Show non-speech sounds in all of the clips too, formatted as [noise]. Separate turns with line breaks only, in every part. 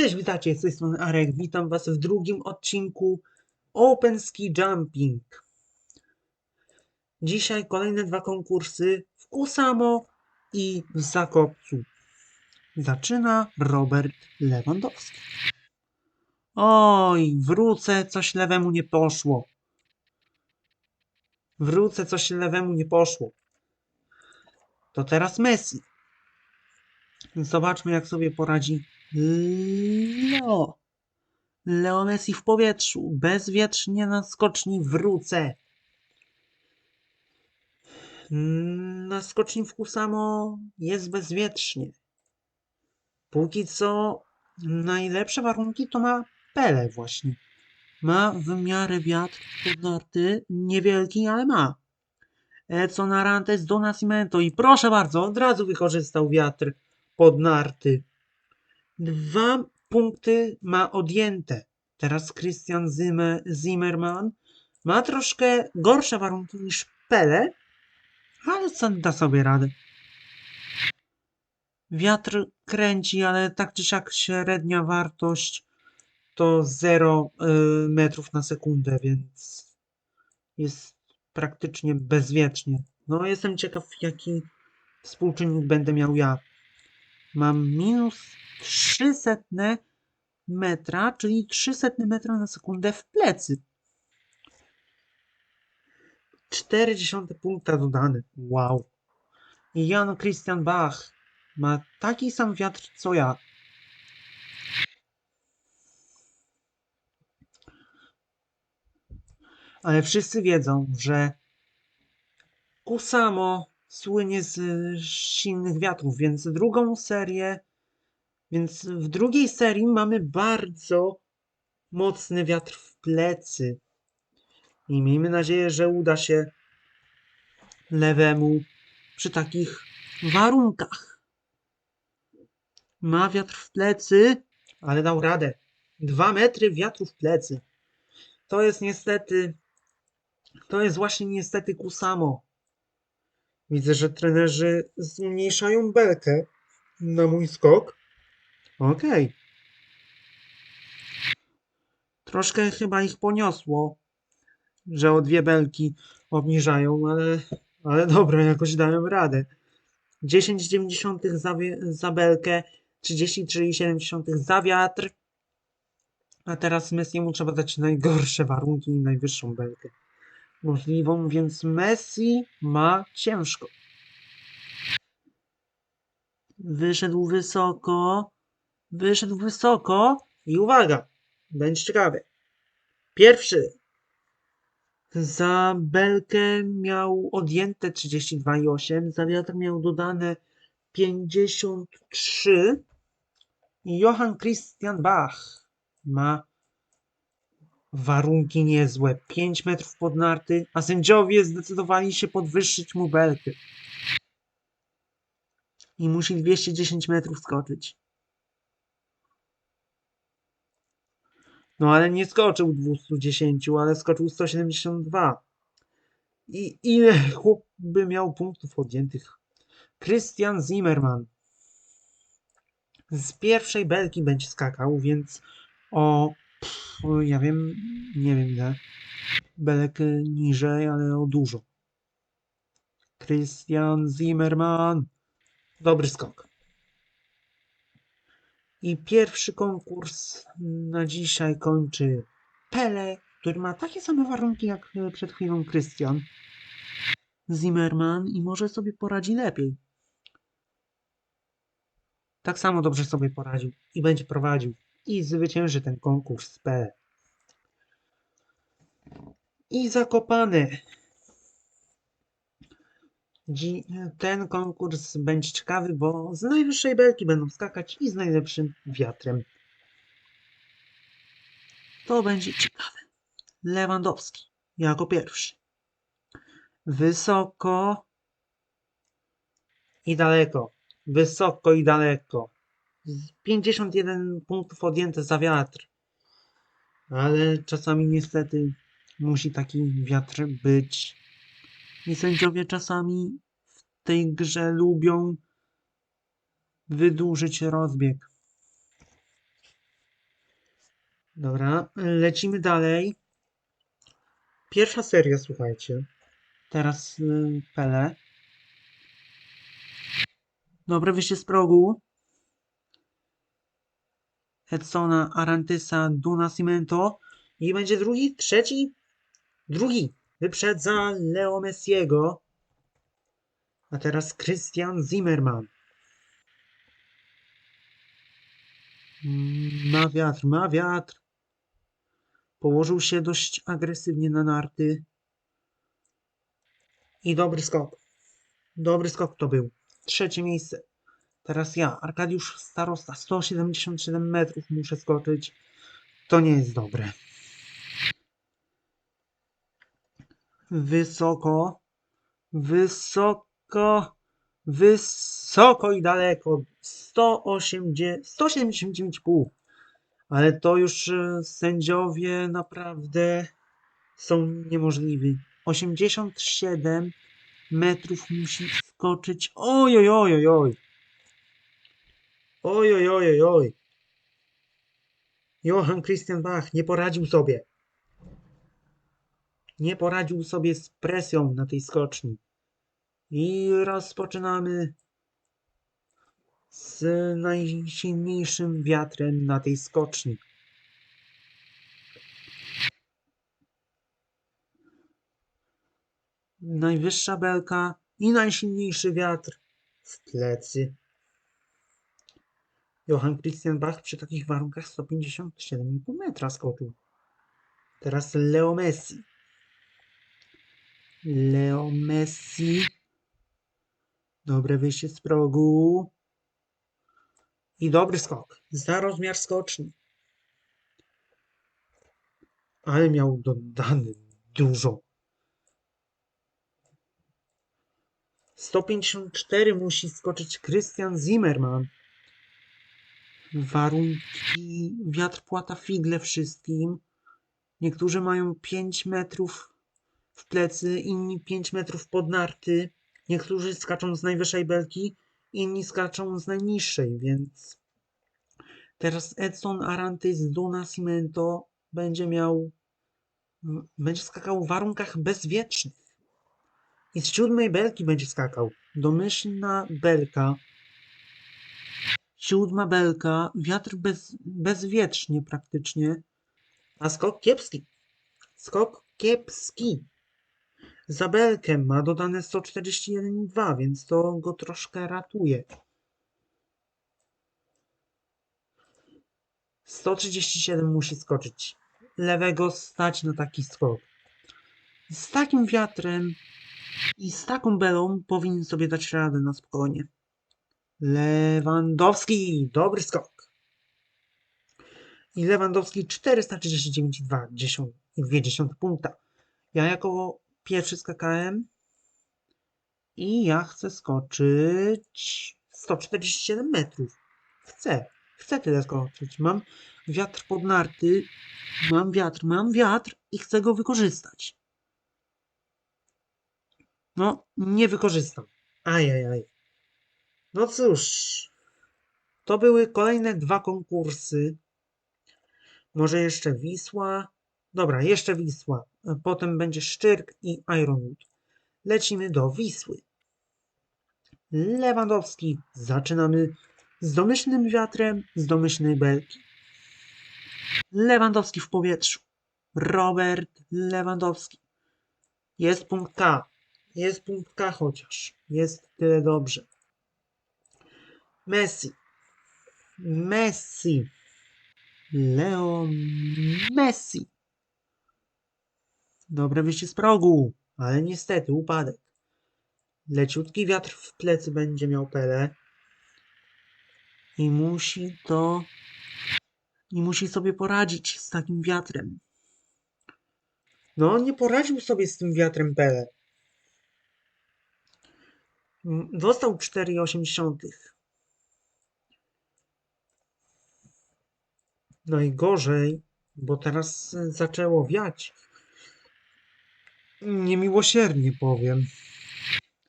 Cześć, witajcie, z tej strony Arek. Witam Was w drugim odcinku Open Ski Jumping. Dzisiaj kolejne dwa konkursy w Kusamo i w Zakopcu. Zaczyna Robert Lewandowski. Oj, wrócę, coś lewemu nie poszło. Wrócę, coś lewemu nie poszło. To teraz Messi. Zobaczmy, jak sobie poradzi Leo. Leo Messi w powietrzu. Bezwietrznie na skoczni wrócę. Na skoczni w Kusamo jest bezwietrznie. Póki co najlepsze warunki to ma Pele właśnie. Ma w miarę wiatr poddarty, niewielki, ale ma. Edson Arantes do Nascimento i proszę bardzo, od razu wykorzystał wiatr podnarty. Dwa punkty ma odjęte. Teraz Christian Zimmer, Zimmerman ma troszkę gorsze warunki niż Pele, ale co da sobie radę. Wiatr kręci, ale tak czy siak średnia wartość to 0 y, metrów na sekundę, więc jest praktycznie bezwiecznie. No jestem ciekaw jaki współczynnik będę miał ja. Mam minus 300 metra, czyli 300 metra na sekundę w plecy. 40 punkta dodane. Wow. Jan Christian Bach ma taki sam wiatr co ja. Ale wszyscy wiedzą, że Kusamo słynie z silnych wiatrów, więc drugą serię, więc w drugiej serii mamy bardzo mocny wiatr w plecy. I miejmy nadzieję, że uda się lewemu przy takich warunkach. Ma wiatr w plecy, ale dał radę. Dwa metry wiatru w plecy. To jest niestety, to jest właśnie niestety Kusamo. Widzę, że trenerzy zmniejszają belkę na mój skok. Okej. Troszkę chyba ich poniosło, że o dwie belki obniżają, ale, ale dobra, jakoś dają radę. 10,9 za, za belkę, 33,7 za wiatr. A teraz Messiemu trzeba dać najgorsze warunki i najwyższą belkę możliwą, więc Messi ma ciężko. Wyszedł wysoko, wyszedł wysoko i uwaga, będzie ciekawe. Pierwszy za belkę miał odjęte 32,8, za wiatr miał dodane 53 i Johann Christian Bach ma Warunki niezłe, 5 metrów pod narty, a sędziowie zdecydowali się podwyższyć mu belkę. I musi 210 metrów skoczyć. No ale nie skoczył 210, ale skoczył 172. I ile chłop by miał punktów odjętych? Christian Zimmerman. Z pierwszej belki będzie skakał, więc o Pff, ja wiem, nie wiem ile. Belek niżej, ale o dużo. Christian Zimmerman. Dobry skok. I pierwszy konkurs na dzisiaj kończy Pele, który ma takie same warunki jak y, przed chwilą Christian Zimmerman i może sobie poradzi lepiej. Tak samo dobrze sobie poradził i będzie prowadził i zwycięży ten konkurs P. I zakopany. Ten konkurs będzie ciekawy, bo z najwyższej belki będą skakać i z najlepszym wiatrem. To będzie ciekawe. Lewandowski jako pierwszy. Wysoko i daleko. Wysoko i daleko. Z 51 punktów odjęte za wiatr. Ale czasami niestety musi taki wiatr być. I sędziowie czasami w tej grze lubią wydłużyć rozbieg. Dobra, lecimy dalej. Pierwsza seria, słuchajcie. Teraz y, Pele. Dobre wyjście z progu. Edsona, Arantysa, Duna Cimento. I będzie drugi, trzeci, drugi. Wyprzedza Leo Messiego. A teraz Christian Zimmerman. Mm, Ma wiatr, ma wiatr. Położył się dość agresywnie na narty. I dobry skok. Dobry skok to był. Trzecie miejsce. Teraz ja, Arkadiusz Starosta, 177 metrów muszę skoczyć. To nie jest dobre. Wysoko, wysoko, wysoko i daleko. 180, 179,5. Ale to już e, sędziowie naprawdę są niemożliwi. 87 metrów musi skoczyć. Oj, oj, oj, oj, oj. Oj, oj, oj. Johann Christian Bach nie poradził sobie. Nie poradził sobie z presją na tej skoczni. I rozpoczynamy z najsilniejszym wiatrem na tej skoczni. Najwyższa belka i najsilniejszy wiatr w plecy. Johann Christian Bach przy takich warunkach 157,5 metra skoczył. Teraz Leo Messi. Leo Messi. Dobre wyjście z progu. I dobry skok. Za rozmiar skoczni. Ale miał dodany dużo. 154 musi skoczyć Christian Zimmerman. Warunki, wiatr płata figle wszystkim. Niektórzy mają 5 metrów w plecy, inni 5 metrów pod narty. Niektórzy skaczą z najwyższej belki, inni skaczą z najniższej, więc teraz Edson Arantes z Duna Cimento będzie miał, będzie skakał w warunkach bezwietrznych. I z siódmej belki będzie skakał. Domyślna belka. Siódma belka, wiatr bez, bezwietrznie praktycznie. A skok kiepski. Skok kiepski. Za belkę ma dodane 141,2, więc to go troszkę ratuje. 137 musi skoczyć. Lewego stać na taki skok. Z takim wiatrem i z taką belą powinien sobie dać radę na spokojnie. Lewandowski, dobry skok. I Lewandowski 439,2 punkta. Ja jako pierwszy skakałem i ja chcę skoczyć 147 metrów. Chcę, chcę tyle skoczyć. Mam wiatr pod narty, mam wiatr, mam wiatr i chcę go wykorzystać. No, nie wykorzystam. Ajajaj. No cóż, to były kolejne dwa konkursy. Może jeszcze Wisła. Dobra, jeszcze Wisła. Potem będzie Szczyrk i Ironwood. Lecimy do Wisły. Lewandowski. Zaczynamy z domyślnym wiatrem, z domyślnej belki. Lewandowski w powietrzu. Robert Lewandowski. Jest punkt K. Jest punkt K chociaż. Jest tyle dobrze. Messi. Messi. Leo Messi. Dobre wyjście z progu, ale niestety upadek. Leciutki wiatr w plecy będzie miał Pele. I musi to... I musi sobie poradzić z takim wiatrem. No, nie poradził sobie z tym wiatrem Pele. Mm, Dostał 4,8. Najgorzej, bo teraz zaczęło wiać. Niemiłosiernie powiem.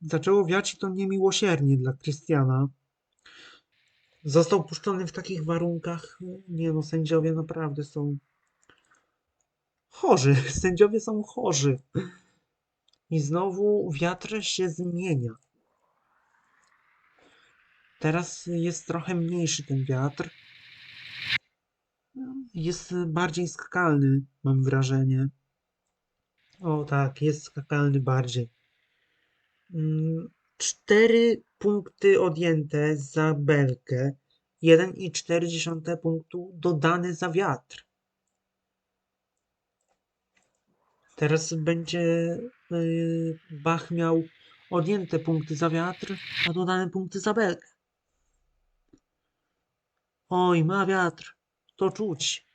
Zaczęło wiać to niemiłosiernie dla Krystiana. Został puszczony w takich warunkach. Nie no, sędziowie naprawdę są chorzy. [laughs] Sędziowie są chorzy. I znowu wiatr się zmienia. Teraz jest trochę mniejszy ten wiatr. Jest bardziej skakalny, mam wrażenie. O tak, jest skakalny bardziej. Mm, Cztery punkty odjęte za belkę. 1,4 punktu dodane za wiatr. Teraz będzie yy, Bach miał odjęte punkty za wiatr, a dodane punkty za belkę. Oj, ma wiatr. To czuć.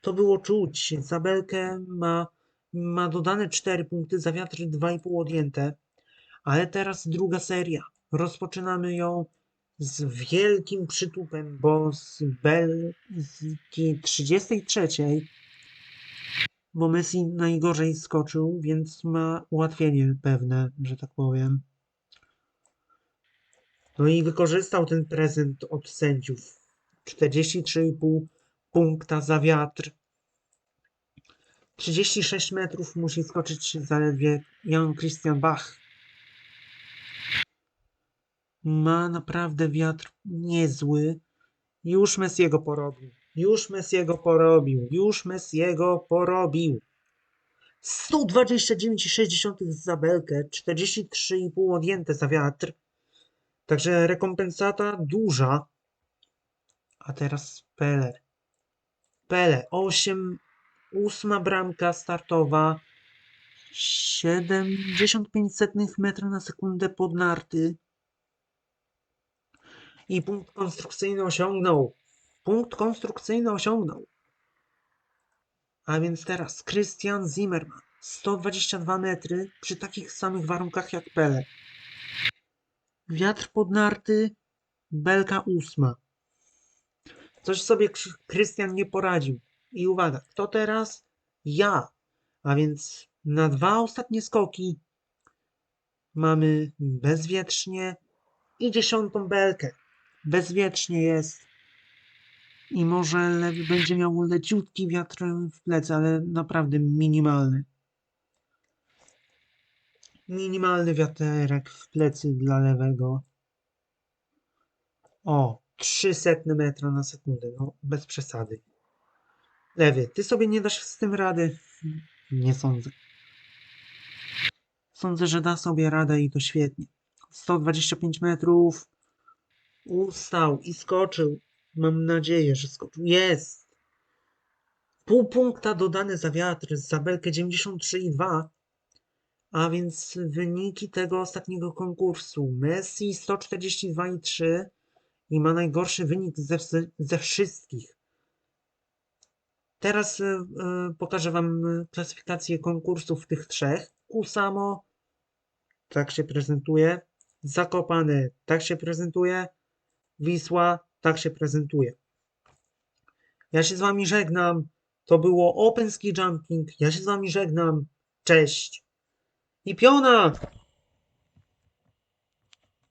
To było czuć. Za belkę ma, ma dodane 4 punkty, za wiatr 2,5 odjęte. Ale teraz druga seria. Rozpoczynamy ją z wielkim przytupem, bo z belki 33, bo Messi najgorzej skoczył, więc ma ułatwienie pewne, że tak powiem. No i wykorzystał ten prezent od sędziów. 43,5 punkta za wiatr. 36 metrów musi skoczyć zaledwie Jan Christian Bach. Ma naprawdę wiatr niezły. Już Messiego porobił. Już Messiego porobił. Już Messiego porobił. 129,6 za belkę, 43,5 odjęte za wiatr. Także rekompensata duża. A teraz Pele. Pele, 8, ósma bramka startowa. 75 metra na sekundę pod narty. I punkt konstrukcyjny osiągnął. Punkt konstrukcyjny osiągnął. A więc teraz Christian Zimmerman. 122 metry przy takich samych warunkach jak Pele. Wiatr pod narty, belka ósma. Coś sobie Krystian nie poradził. I uwaga, kto teraz? Ja. A więc na dwa ostatnie skoki mamy bezwietrznie i dziesiątą belkę. Bezwiecznie jest. I może lewy będzie miał leciutki wiatr w plecy, ale naprawdę minimalny. Minimalny wiaterek w plecy dla lewego. O, 300 metra na sekundę. No, bez przesady. Lewy, ty sobie nie dasz z tym rady? Nie sądzę. Sądzę, że da sobie radę i to świetnie. 125 metrów. Ustał i skoczył. Mam nadzieję, że skoczył. Jest! Pół punkta dodane za wiatr, za belkę 93,2. A więc wyniki tego ostatniego konkursu. Messi 142,3 i ma najgorszy wynik ze, ze wszystkich. Teraz e, e, pokażę Wam e, klasyfikację konkursów tych trzech. Kusamo, tak się prezentuje. Zakopane, tak się prezentuje. Wisła, tak się prezentuje. Ja się z Wami żegnam. To było Open Ski Jumping. Ja się z Wami żegnam. Cześć. I piona!